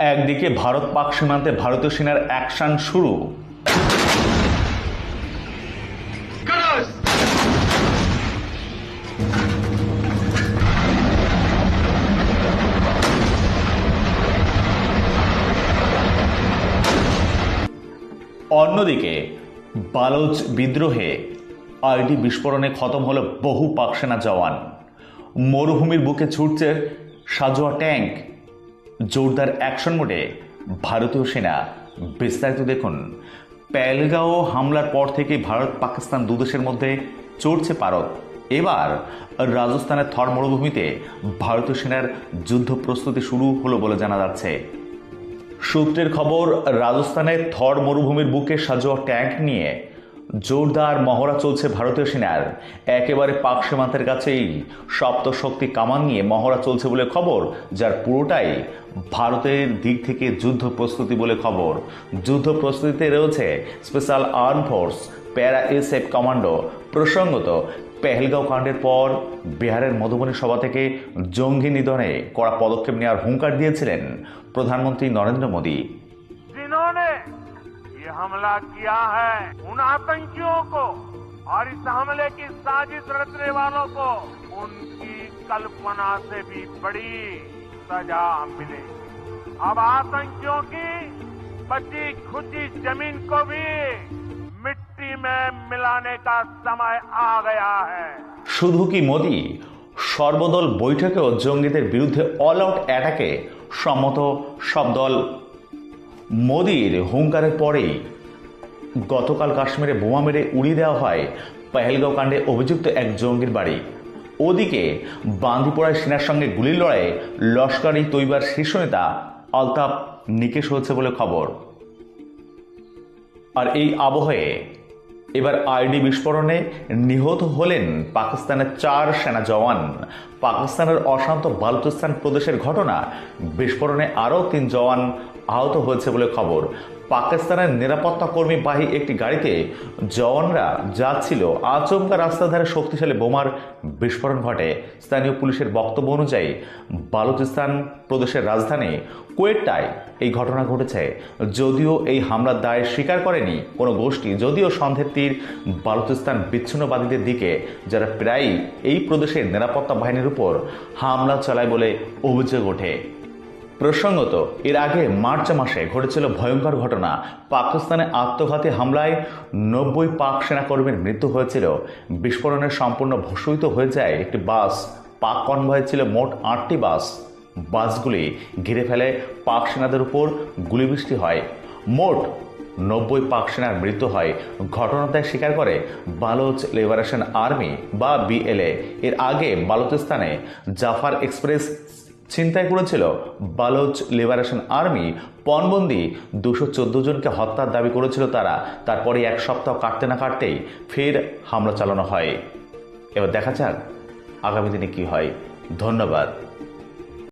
একদিকে ভারত পাক সীমান্তে ভারতীয় সেনার অ্যাকশন শুরু। অন্যদিকে, বালোচ বিদ্রোহে আইডি বিস্ফোরণে খতম হলো বহু পাক সেনা জওয়ান। মরুভূমির বুকে ছুটছে সাজোয়া ট্যাঙ্ক। জোরদার অ্যাকশন মোডে ভারতীয় সেনা বিস্তারিত দেখুন। প্যালগাঁও হামলার পর থেকে ভারত পাকিস্তান দুদেশের মধ্যে চড়ছে পারত এবার রাজস্থানের থর মরুভূমিতে ভারতীয় সেনার যুদ্ধ প্রস্তুতি শুরু হলো বলে জানা যাচ্ছে। সূত্রের খবর রাজস্থানের থর মরুভূমির বুকে সাজোয়া ট্যাঙ্ক নিয়ে জোরদার মহড়া চলছে ভারতীয় সেনার। একেবারে পাক সীমান্তের কাছেই সপ্তশক্তি কামান নিয়ে মহড়া চলছে বলে খবর, যার পুরোটাই ভারতের দিক থেকে যুদ্ধ প্রস্তুতি বলে খবর। যুদ্ধ প্রস্তুতিতে রয়েছে special arm force, para SF commando. প্রসঙ্গত, পেহেলগাঁও কাণ্ডের পর বিহারের মধুবনী সভা থেকে জঙ্গি নিধনে করা পদক্ষেপ নেওয়ার হুঙ্কার দিয়েছিলেন প্রধানমন্ত্রী নরেন্দ্র মোদী। ये हमला किया है उन आतंकियों को और इस हमले की साजिश रचने वालों को उनकी कल्पना से भी बड़ी सजा मिलेगी अब आतंकियों की बची खुची जमीन को भी मिट्टी में मिलाने का समय आ गया है শুধু কি মোদি সর্বদল বৈঠকেও জঙ্গিদের বিরুদ্ধে অল আউট অ্যাটাকে সম্মত সব দল মোদির হুঙ্কারের পরেই গতকাল কাশ্মীরে বোমা মেরে উড়িয়ে দেওয়া হয় পেহেলগাঁও কাণ্ডে অভিযুক্ত এক জঙ্গির বাড়ি। ওদিকে বান্দিপোড়ায় সেনার সঙ্গে গুলির লড়াইয়ে লস্কর তৈবার শীর্ষ নেতা আলতাফ নিকেশ হয়েছে বলে খবর। আর এই আবহে এবার আইডি বিস্ফোরণে নিহত হলেন পাকিস্তানের চার সেনা জওয়ান। পাকিস্তানের অশান্ত বালুচিস্তান প্রদেশের ঘটনা বিস্ফোরণে আরও তিন জওয়ান আহত হয়েছে বলে খবর। পাকিস্তানের নিরাপত্তা কর্মী বাহী একটি গাড়িতে জওয়ানরা যাচ্ছিল। আচমকা রাস্তার ধারে শক্তিশালী বোমার বিস্ফোরণ ঘটে। স্থানীয় পুলিশের বক্তব্য অনুযায়ী, বালুচিস্তান প্রদেশের রাজধানী কোয়েটায় এই ঘটনা ঘটেছে। যদিও এই হামলার দায় স্বীকার করেনি কোনো গোষ্ঠী, যদিও সন্দেহের তীর বালুচিস্তান বিচ্ছিন্নবাদীদের দিকে, যারা প্রায়ই এই প্রদেশের নিরাপত্তা বাহিনীর উপর হামলা চালায় বলে অভিযোগ ওঠে। প্রসঙ্গত, এর আগে মার্চ মাসে ঘটেছিল ভয়ঙ্কর ঘটনা। পাকিস্তানে আত্মঘাতী হামলায় নব্বই পাক সেনাকর্মীর মৃত্যু হয়েছিল। বিস্ফোরণে সম্পূর্ণ ভূষিত হয়ে যায় একটি বাস। পাক কনভয় ছিল মোট আটটি বাস। বাসগুলি ঘিরে ফেলে পাক সেনাদের উপর গুলিবৃষ্টি হয়। মোট নব্বই পাক সেনার মৃত্যু হয়। ঘটনাটায় স্বীকার করে বালোচ লিবারেশন আর্মি বা বিএলএ। এর আগে বালুচিস্তানে জাফার এক্সপ্রেস ছিনতাই করেছিল বালোচ লিবারেশন আর্মি। পণবন্দি দুশো চোদ্দ জনকে হত্যার দাবি করেছিল তারা। তারপরে এক সপ্তাহ কাটতে না কাটতেই ফের হামলা চালানো হয়। এবার দেখা যাক আগামী দিনে কি হয়। ধন্যবাদ।